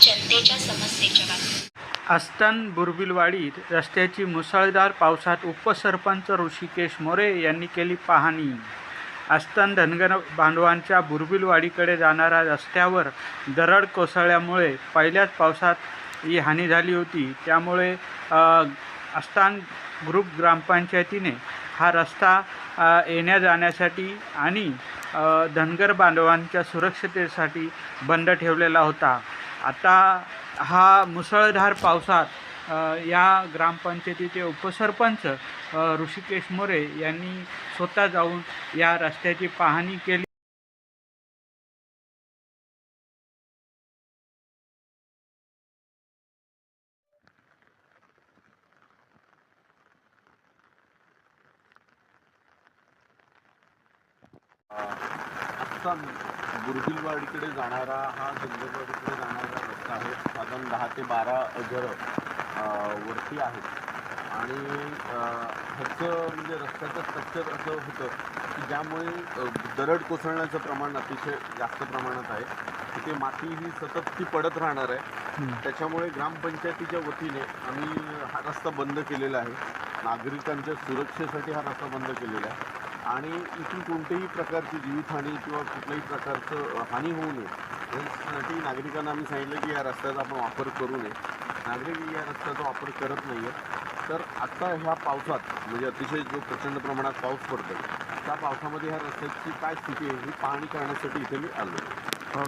जनतेच्या समस्येच्या बातम्या आस्तन बुरबिलवाडीत रस्त्याची मुसळधार पावसात उपसरपंच ऋषिकेश मोरे यांनी केली पाहणी. आस्तन धनगर बांधवांच्या बुरबिलवाडीकडे जाणाऱ्या रस्त्यावर दरड कोसळल्यामुळे पहिल्याच पावसात ही हानी झाली होती. त्यामुळे अ, आस्थान ग्रुप ग्रामपंचायतीने हा रस्ता येण्या जाण्यासाठी आणि धनगर बांधवांच्या सुरक्षतेसाठी बंद ठेवलेला होता. आता हा मुसळधार पावसात या ग्रामपंचायतीचे उपसरपंच ऋषिकेश मोरे यांनी स्वतः जाऊन या रस्त्याची पाहणी केली. आजचा बुरबिलवाडीकडे जाणारा हा जंगलवाडीकडे जाणारा रस्ता आहे. साधारण दहा ते बारा घरं वरती आहेत. आणि ह्याचं म्हणजे रस्त्याचं स्ट्रक्चर असं होतं की ज्यामुळे दरड कोसळण्याचं प्रमाण अतिशय जास्त प्रमाणात आहे. तिथे माती ही सतत ती पडत राहणार आहे. त्याच्यामुळे ग्रामपंचायतीच्या वतीने आम्ही हा रस्ता बंद केलेला आहे. नागरिकांच्या सुरक्षेसाठी हा रस्ता बंद केलेला आहे. आणि इथून कोणत्याही प्रकारची जीवितहानी किंवा कुठल्याही प्रकारचं हानी होऊ नये. यासाठी नागरिकांना आम्ही सांगितलं की या रस्त्याचा आपण वापर करू नये. नागरिक या रस्त्याचा वापर करत नाही आहे तर आत्ता ह्या पावसात म्हणजे अतिशय जो प्रचंड प्रमाणात पाऊस पडतो त्या पावसामध्ये ह्या रस्त्याची काय स्थिती आहे ही पाहणी करण्यासाठी इथे मी आलो. हो.